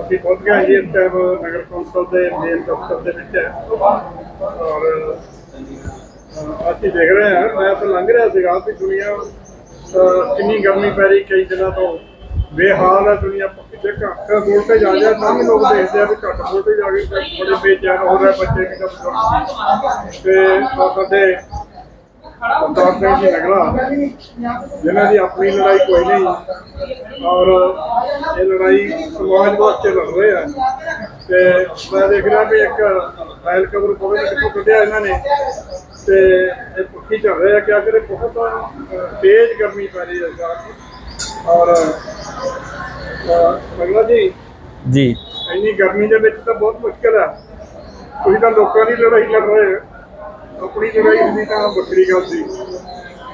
ਅਸੀਂ ਪਹੁੰਚ ਗਏ ਜੀ ਇਸ ਟਾਈਮ ਨਗਰ ਕੌਂਸਲ ਦੇ ਮੇਨ ਦਫ਼ਤਰ ਦੇ ਵਿੱਚ। ਔਰ ਅਸੀਂ ਦੇਖ ਰਹੇ ਹਾਂ, ਮੈਂ ਤਾਂ ਲੰਘ ਰਿਹਾ ਸੀਗਾ, ਵੀ ਦੁਨੀਆ ਕਿੰਨੀ ਗਰਮੀ ਪੈ ਰਹੀ ਕਈ ਦਿਨਾਂ ਤੋਂ। ਬੇਹਾਲ ਹੈ ਦੁਨੀਆ ਜੇ ਘੱਟ ਵੋਲਟੇਜ ਆ ਜਾਏ ਤਾਂ ਵੀ ਲੋਕ ਦੇਖਦੇ ਆ ਵੀ ਘੱਟ ਵੋਲਟੇਜ ਆ ਗਈ ਤਾਂ ਬੜੇ ਬੇਚੈਨ ਹੋ ਰਹੇ ਬੱਚੇ ਵੀ ਤਾਂ। ਤੇ, ਸਾਡੇ ਸਿੰਘ ਜੀ ਨਗਲਾ ਜਿਨ੍ਹਾਂ ਦੀ ਆਪਣੀ ਲੜਾਈ ਕੋਈ ਨਹੀਂ ਔਰ ਇਹ ਲੜਾਈ ਸਮਾਜ ਵਾਸਤੇ ਲੜ ਰਹੇ ਆ। ਤੇ ਮੈਂ ਦੇਖ ਰਿਹਾ ਵੀ ਇੱਕ ਫਾਈਲ ਕਵਰ ਕੋਲ ਕਿੱਥੋਂ ਕੱਢਿਆ ਇਹਨਾਂ ਨੇ। ਤੇ ਇਹ ਪੁੱਠੀ ਚੱਲ ਰਿਹਾ ਕਿ ਅਗਰ ਇਹ ਬਹੁਤ ਤੇਜ਼ ਗਰਮੀ ਪੈ ਰਹੀ ਹੈ ਵਾਰ ਔਰ ਨਗਲਾ ਜੀ ਜੀ। ਇੰਨੀ ਗਰਮੀ ਦੇ ਵਿੱਚ ਤਾਂ ਬਹੁਤ ਮੁਸ਼ਕਲ ਹੈ ਤੁਸੀਂ ਤਾਂ ਲੋਕਾਂ ਦੀ ਲੜਾਈ ਲੜ ਰਹੇ ਹੋ। ਆਪਣੀ ਲੜਾਈ ਹੁੰਦੀ ਤਾਂ ਵੱਖਰੀ ਗੱਲ ਸੀ।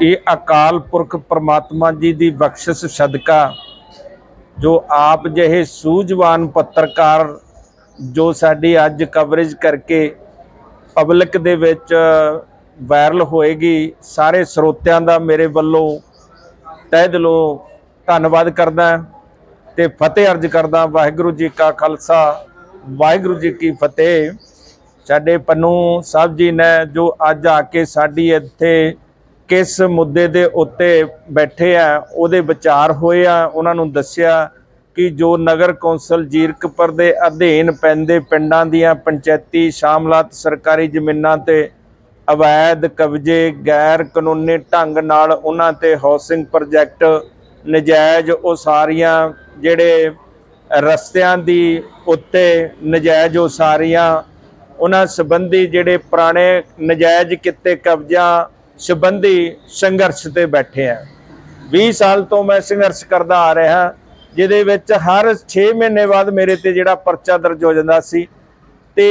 ਇਹ ਅਕਾਲ ਪੁਰਖ ਪ੍ਰਮਾਤਮਾ ਜੀ ਦੀ ਬਖਸ਼ਿਸ਼ ਸਦਕਾ, ਜੋ ਆਪ ਜਿਹੇ ਸੂਝਵਾਨ ਪੱਤਰਕਾਰ, ਜੋ ਸਾਡੀ ਅੱਜ ਕਵਰੇਜ ਕਰਕੇ ਪਬਲਿਕ ਦੇ ਵਿੱਚ ਵਾਇਰਲ ਹੋਏਗੀ, ਸਾਰੇ ਸਰੋਤਿਆਂ ਦਾ ਮੇਰੇ ਵੱਲੋਂ ਤਹਿ ਦਿਲੋਂ ਧੰਨਵਾਦ ਕਰਦਾ ਤੇ ਫਤਿਹ ਅਰਜ ਕਰਦਾ ਵਾਹਿਗੁਰੂ ਜੀ ਕਾ ਖਾਲਸਾ, ਵਾਹਿਗੁਰੂ ਜੀ ਕੀ ਫਤਿਹ। ਸਾਡੇ ਪੰਨੂ ਸਾਹਿਬ ਜੀ ਨੇ ਜੋ ਅੱਜ ਆ ਕੇ ਸਾਡੀ ਇੱਥੇ ਕਿਸ ਮੁੱਦੇ ਦੇ ਉੱਤੇ ਬੈਠੇ ਆ, ਉਹਦੇ ਵਿਚਾਰ ਹੋਏ ਆ, ਉਹਨਾਂ ਨੂੰ ਦੱਸਿਆ ਕਿ ਜੋ ਨਗਰ ਕੌਂਸਲ ਜੀਰਕਪੁਰ ਦੇ ਅਧੀਨ ਪੈਂਦੇ ਪਿੰਡਾਂ ਦੀਆਂ ਪੰਚਾਇਤੀ ਸ਼ਾਮਲਾਤ ਸਰਕਾਰੀ ਜ਼ਮੀਨਾਂ ਤੇ ਅਵੈਧ ਕਬਜ਼ੇ, ਗੈਰ ਕਾਨੂੰਨੀ ਢੰਗ ਨਾਲ ਉਹਨਾਂ ਤੇ ਹਾਊਸਿੰਗ ਪ੍ਰੋਜੈਕਟ ਨਜਾਇਜ਼ ਉਹ ਸਾਰੀਆਂ ਜਿਹੜੇ ਰਸਤਿਆਂ ਦੀ ਉੱਤੇ ਨਜਾਇਜ਼ ਉਹ ਸਾਰੀਆਂ ਉਹਨਾਂ ਸੰਬੰਧੀ ਜਿਹੜੇ ਪੁਰਾਣੇ ਨਜਾਇਜ਼ ਕਿੱਤੇ, ਕਬਜ਼ਾ ਸੰਬੰਧੀ ਸੰਘਰਸ਼ ਤੇ ਬੈਠੇ ਆ। 20 ਸਾਲ ਤੋਂ ਮੈਂ ਸੰਘਰਸ਼ ਕਰਦਾ ਆ ਰਿਹਾ, ਜਿਹਦੇ ਵਿੱਚ ਹਰ 6 ਮਹੀਨੇ ਬਾਅਦ ਮੇਰੇ ਤੇ ਜਿਹੜਾ ਪਰਚਾ ਦਰਜ ਹੋ ਜਾਂਦਾ ਸੀ ਤੇ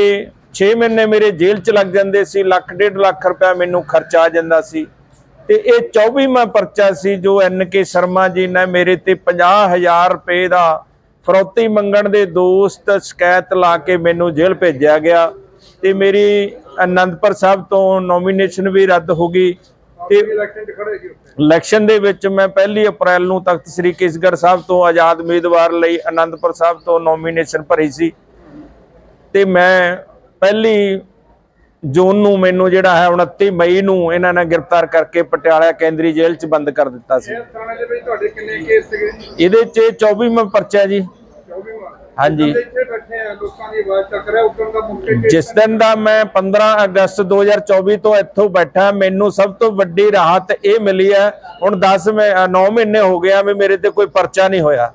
6 ਮਹੀਨੇ ਮੇਰੇ ਜੇਲ੍ਹ 'ਚ ਲੱਗ ਜਾਂਦੇ ਸੀ, ਲੱਖ ਡੇਢ ਲੱਖ ਰੁਪਇਆ ਮੈਨੂੰ ਖਰਚਾ ਆ ਜਾਂਦਾ ਸੀ। ਤੇ ਇਹ 24ਵਾਂ ਪਰਚਾ ਸੀ ਜੋ ਐਨ ਕੇ ਸ਼ਰਮਾ ਜੀ ਨੇ ਮੇਰੇ ਤੇ 50000 ਰੁਪਏ ਦਾ ਫਰੋਤੀ ਮੰਗਣ ਦੇ ਦੋਸਤ ਸ਼ਿਕਾਇਤ ਲਾ ਕੇ ਮੈਨੂੰ ਜੇਲ੍ਹ ਭੇਜਿਆ ਗਿਆ। ਤੇ ਮੇਰੀ ਅਨੰਦਪੁਰ ਸਾਹਿਬ ਤੋਂ ਨੋਮੀਨੇਸ਼ਨ ਵੀ ਰੱਦ ਹੋ ਗਈ ਤੇ ਇਲੈਕਸ਼ਨ ਦੇ ਵਿੱਚ ਮੈਂ ਪਹਿਲੀ ਅਪ੍ਰੈਲ ਨੂੰ ਤਖਤ ਸ੍ਰੀ ਕੇਸਗੜ੍ਹ ਸਾਹਿਬ ਤੋਂ ਆਜ਼ਾਦ ਉਮੀਦਵਾਰ ਲਈ ਅਨੰਦਪੁਰ ਸਾਹਿਬ ਤੋਂ ਨੋਮੀਨੇਸ਼ਨ ਭਰੀ ਸੀ। ਤੇ ਮੈਂ ਪਹਿਲੀ ਜੂਨ ਨੂੰ ਮੈਨੂੰ ਜਿਹੜਾ ਹੈ 29 ਮਈ ਨੂੰ ਇਹਨਾਂ ਨੇ ਗ੍ਰਿਫਤਾਰ ਕਰਕੇ ਪਟਿਆਲਾ ਕੇਂਦਰੀ ਜੇਲ੍ਹ 'ਚ ਬੰਦ ਕਰ ਦਿੱਤਾ ਸੀ। ਇਹਦੇ 'ਚ 24ਵਾਂ ਪਰਚਾ ਜੀ। 24 ਵਾਰ। ਹਾਂਜੀ। ਲੋਕਾਂ ਦੀ ਆਵਾਜ਼ ਚੱਕ ਰਿਹਾ ਉੱਤਰ ਦਾ ਮੁੱਖ ਜਿਸ ਦਿਨ ਦਾ ਮੈਂ 15 ਅਗਸਤ 2024 ਤੋਂ ਇੱਥੋਂ ਬੈਠਾ, ਮੈਨੂੰ ਸਭ ਤੋਂ ਵੱਡੀ ਰਾਹਤ ਇਹ ਮਿਲੀ ਹੈ, ਹੁਣ 10 9 ਮਹੀਨੇ ਹੋ ਗਿਆ ਵੀ ਮੇਰੇ ਤੇ ਕੋਈ ਪਰਚਾ ਨਹੀਂ ਹੋਇਆ।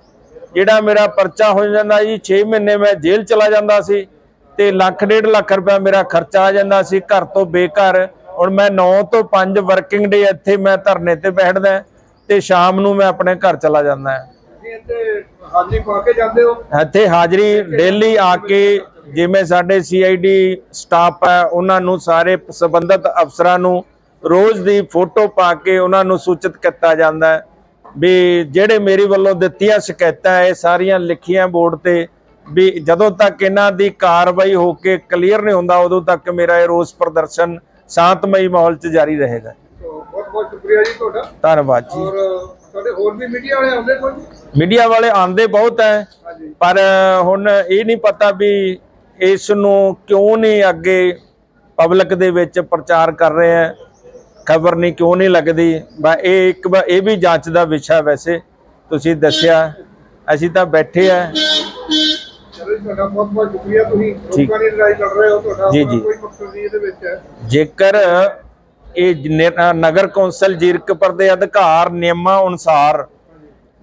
ਜਿਹੜਾ ਮੇਰਾ ਪਰਚਾ ਹੋ ਜਾਂਦਾ ਜੀ 6 ਮਹੀਨੇ ਮੈਂ ਜੇਲ੍ਹ ਚਲਾ ਜਾਂਦਾ ਸੀ ਤੇ ਲੱਖ ਡੇਢ ਲੱਖ ਰੁਪਇਆ ਮੇਰਾ ਖਰਚਾ ਆ ਜਾਂਦਾ ਸੀ, ਘਰ ਤੋਂ ਬੇਘਰ। ਹੁਣ ਮੈਂ 9 ਤੋਂ 5 ਵਰਕਿੰਗ ਡੇ ਇੱਥੇ ਮੈਂ ਧਰਨੇ ਤੇ ਬੈਠਦਾ ਤੇ ਸ਼ਾਮ ਨੂੰ ਮੈਂ ਆਪਣੇ ਘਰ ਚਲਾ ਜਾਂਦਾ। ਤੁਸੀਂ ਇੱਥੇ ਹਾਜ਼ਰੀ ਪਾ ਕੇ ਜਾਂਦੇ ਹੋ? ਇੱਥੇ ਹਾਜ਼ਰੀ ਡੇਲੀ ਆ ਕੇ ਜਿਵੇਂ ਸਾਡੇ ਸੀਆਈਡੀ ਸਟਾਫ ਹੈ ਉਹਨਾਂ ਨੂੰ ਸਾਰੇ ਸੰਬੰਧਿਤ ਅਫਸਰਾਂ ਨੂੰ ਰੋਜ਼ ਦੀ ਫੋਟੋ ਪਾ ਕੇ ਉਹਨਾਂ ਨੂੰ ਸੂਚਿਤ ਕੀਤਾ ਜਾਂਦਾ ਹੈ ਵੀ ਜਿਹੜੇ ਮੇਰੀ ਵੱਲੋਂ ਦਿੱਤੀਆਂ ਸ਼ਿਕਾਇਤਾਂ ਇਹ ਸਾਰੀਆਂ ਲਿਖੀਆਂ ਬੋਰਡ ਤੇ ਵੀ ਜਦੋਂ ਤੱਕ ਇਹਨਾਂ ਦੀ ਕਾਰਵਾਈ ਹੋ ਕੇ ਕਲੀਅਰ ਨਹੀਂ ਹੁੰਦਾ ਉਦੋਂ ਤੱਕ ਮੇਰਾ ਇਹ ਰੋਸ ਪ੍ਰਦਰਸ਼ਨ ਸ਼ਾਂਤਮਈ ਮਾਹੌਲ 'ਚ ਜਾਰੀ ਰਹੇਗਾ। ਬਹੁਤ ਬਹੁਤ ਸ਼ੁਕਰੀਆ ਜੀ ਤੁਹਾਡਾ। ਧੰਨਵਾਦ ਜੀ। ਔਰ ਸਾਡੇ ਹੋਰ ਵੀ ਮੀਡੀਆ ਵਾਲੇ ਆਉਂਦੇ ਕੋਈ? ਮੀਡੀਆ ਵਾਲੇ ਆਂਦੇ ਬਹੁਤ ਹੈ ਪਰ ਹੁਣ ਇਹ ਨਹੀਂ ਪਤਾ ਵੀ ਇਸ ਨੂੰ ਕਿਉਂ ਨਹੀਂ ਅੱਗੇ ਪਬਲਿਕ ਦੇ ਵਿੱਚ ਪ੍ਰਚਾਰ ਕਰ ਰਹੇ ਹੈ ਖਬਰ ਨਹੀਂ ਕਿਉਂ ਨਹੀਂ ਲੱਗਦੀ? ਬਾ ਇਹ ਇੱਕ ਇਹ ਵੀ ਜਾਂਚ ਦਾ ਵਿਸ਼ਾ ਵੈਸੇ ਤੁਸੀਂ ਦੱਸਿਆ। ਅਸੀਂ ਤਾਂ ਬੈਠੇ ਆ ਤੁਹਾਡਾ ਬਹੁਤ ਬਹੁਤ ਸ਼ੁਕਰੀਆ। ਤੁਸੀਂ ਠੀਕ। ਲੋਕਾਂ ਦੀ ਲੜਾਈ ਲੜ ਰਹੇ ਹੋ ਤੁਹਾਡਾ ਜੀ, ਆਪਣਾ ਜੀ। ਕੋਈ ਮਕਸਦ ਨਹੀਂ ਇਹਦੇ ਵਿੱਚ ਹੈ। ਜੇਕਰ ਇਹ ਨਗਰ ਕੌਂਸਲ ਜੀਰਕਪੁਰ ਦੇ ਅਧਿਕਾਰ ਨਿਯਮਾਂ ਅਨੁਸਾਰ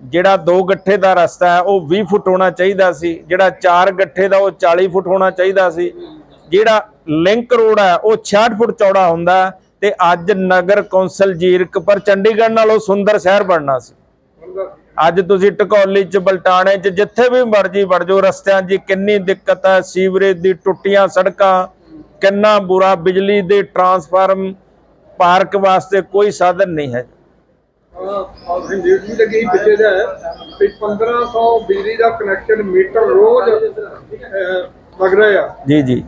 ਜਿਹੜਾ 2 ਗੱਠੇ ਦਾ ਰਸਤਾ ਹੈ, ਉਹ 20 ਫੁੱਟ ਹੋਣਾ ਚਾਹੀਦਾ ਸੀ। ਜਿਹੜਾ 4 ਗੱਠੇ ਦਾ, ਉਹ 40 ਫੁੱਟ ਹੋਣਾ ਚਾਹੀਦਾ ਸੀ। ਜਿਹੜਾ ਲਿੰਕ ਰੋਡ ਹੈ, ਉਹ 66 ਫੁੱਟ ਚੌੜਾ ਹੁੰਦਾ ਤੇ ਅੱਜ ਨਗਰ ਕੌਂਸਲ ਜੀਰਕ ਪਰ ਚੰਡੀਗੜ੍ਹ ਨਾਲੋਂ ਸੁੰਦਰ ਸ਼ਹਿਰ ਬਣਨਾ ਸੀ। ਅੱਜ ਤੁਸੀਂ ਟਕੌਲੀ ਚ, ਬਲਟਾਣੇ ਚ, ਜਿੱਥੇ ਵੀ ਮਰਜ਼ੀ ਵੜ ਜਾਓ, ਰਸਤਿਆਂ ਦੀ ਕਿੰਨੀ ਦਿੱਕਤ ਹੈ, ਸੀਵਰੇਜ ਦੀ ਟੁੱਟੀਆਂ ਸੜਕਾਂ, ਕਿੰਨਾ ਬੁਰਾ ਬਿਜਲੀ ਦੇ ਟਰਾਂਸਫਾਰਮ, ਪਾਰਕ ਵਾਸਤੇ ਕੋਈ ਸਾਧਨ ਨਹੀਂ ਹੈ। ਨਿਊਜ਼ ਵੀ ਲੱਗੀ ਪਿੱਛੇ ਦਾ ਵੀ 1500 ਬਿਜਲੀ ਦਾ ਕਨੈਕਸ਼ਨ ਮੀਟਰ ਰੋਜ਼ ਲੱਗ ਰਿਹਾ ਆ। ਜੀ ਜੀ।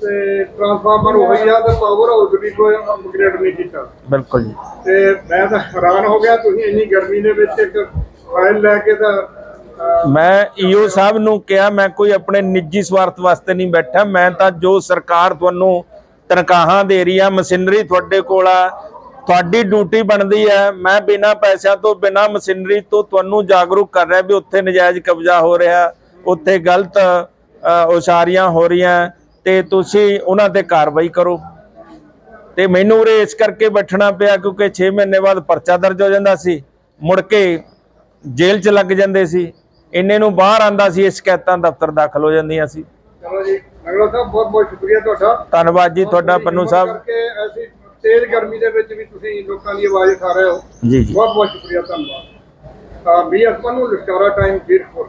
ਤੇ ਟਰਾਂਸਫਾਰਮਰ ਹੋਈ ਆ ਤੇ ਪਾਵਰ ਹਾਊਸ ਵੀ ਕੋਈ ਅਪਗ੍ਰੇਡ ਨਹੀਂ ਕੀਤਾ। ਬਿਲਕੁਲ ਜੀ। ਤੇ ਮੈਂ ਤਾਂ ਹੈਰਾਨ ਹੋ ਗਿਆ ਤੁਸੀਂ ਇੰਨੀ ਗਰਮੀ ਦੇ ਵਿੱਚ ਇੱਕ ਫਾਈਲ ਲੈ ਕੇ ਤਾਂ ਮੈਂ ਈਓ ਸਾਹਿਬ ਨੂੰ ਕਿਹਾ ਮੈਂ ਕੋਈ ਆਪਣੇ ਨਿੱਜੀ ਸਵਾਰਥ ਵਾਸਤੇ ਨਹੀਂ ਬੈਠਾ। ਮੈਂ ਤਾਂ ਜੋ ਸਰਕਾਰ ਤੁਹਾਨੂੰ ਤਨਖਾਹਾਂ ਦੇ ਰਹੀ ਆ ਮਸ਼ੀਨਰੀ ਤੁਹਾਡੇ ਕੋਲ ਆ ਤੁਹਾਡੀ ਡਿਊਟੀ ਬਣਦੀ ਹੈ। ਮੈਂ ਬਿਨਾਂ ਪੈਸਿਆਂ ਤੋਂ ਬਿਨਾਂ ਮਸ਼ੀਨਰੀ ਤੋਂ ਤੁਹਾਨੂੰ ਜਾਗਰੂਕ ਕਰ ਰਿਹਾ ਵੀ ਉੱਥੇ ਨਜਾਇਜ਼ ਕਬਜ਼ਾ ਹੋ ਰਿਹਾ। ਉੱਥੇ ਗਲਤ ਉਸਾਰੀਆਂ ਹੋ ਰਹੀਆਂ। ਤੇ ਤੁਸੀਂ ਉਹਨਾਂ ਤੇ ਕਾਰਵਾਈ ਕਰੋ। ਤੇ ਮੈਨੂੰ ਉਰੇ ਇਸ ਕਰਕੇ ਬੈਠਣਾ ਪਿਆ ਕਿਉਂਕਿ 6 ਮਹੀਨੇ ਬਾਅਦ ਪਰਚਾ ਦਰਜ ਹੋ ਜਾਂਦਾ ਸੀ। ਮੁੜ ਕੇ ਜੇਲ੍ਹ 'ਚ ਲੱਗ ਜਾਂਦੇ ਸੀ। ਇੰਨੇ ਨੂੰ ਬਾਹਰ ਆਂਦਾ ਸੀ ਇਹ ਸ਼ਿਕਾਇਤਾਂ ਦਫ਼ਤਰ ਦਾਖਲ ਹੋ ਜਾਂਦੀਆਂ ਸੀ। ਚਲੋ ਜੀ ਨਗਲਾ ਸਾਹਿਬ ਬਹੁਤ ਬਹੁਤ ਸ਼ੁਕਰੀਆ ਤੁਹਾਡਾ। ਧੰਨਵਾਦ ਜੀ ਤੁਹਾਡਾ ਪੰਨੂ ਸਾਹਿਬ। ਤੇਜ਼ ਗਰਮੀ ਦੇ ਵਿੱਚ ਵੀ ਤੁਸੀਂ ਲੋਕਾਂ ਦੀ ਆਵਾਜ਼ ਉਠਾ ਰਹੇ ਹੋ। ਜੀ ਜੀ। ਬਹੁਤ ਬਹੁਤ ਸ਼ੁਕਰੀਆ ਧੰਨਵਾਦ। ਆ B S Pannu Lashkara Time Ferozepur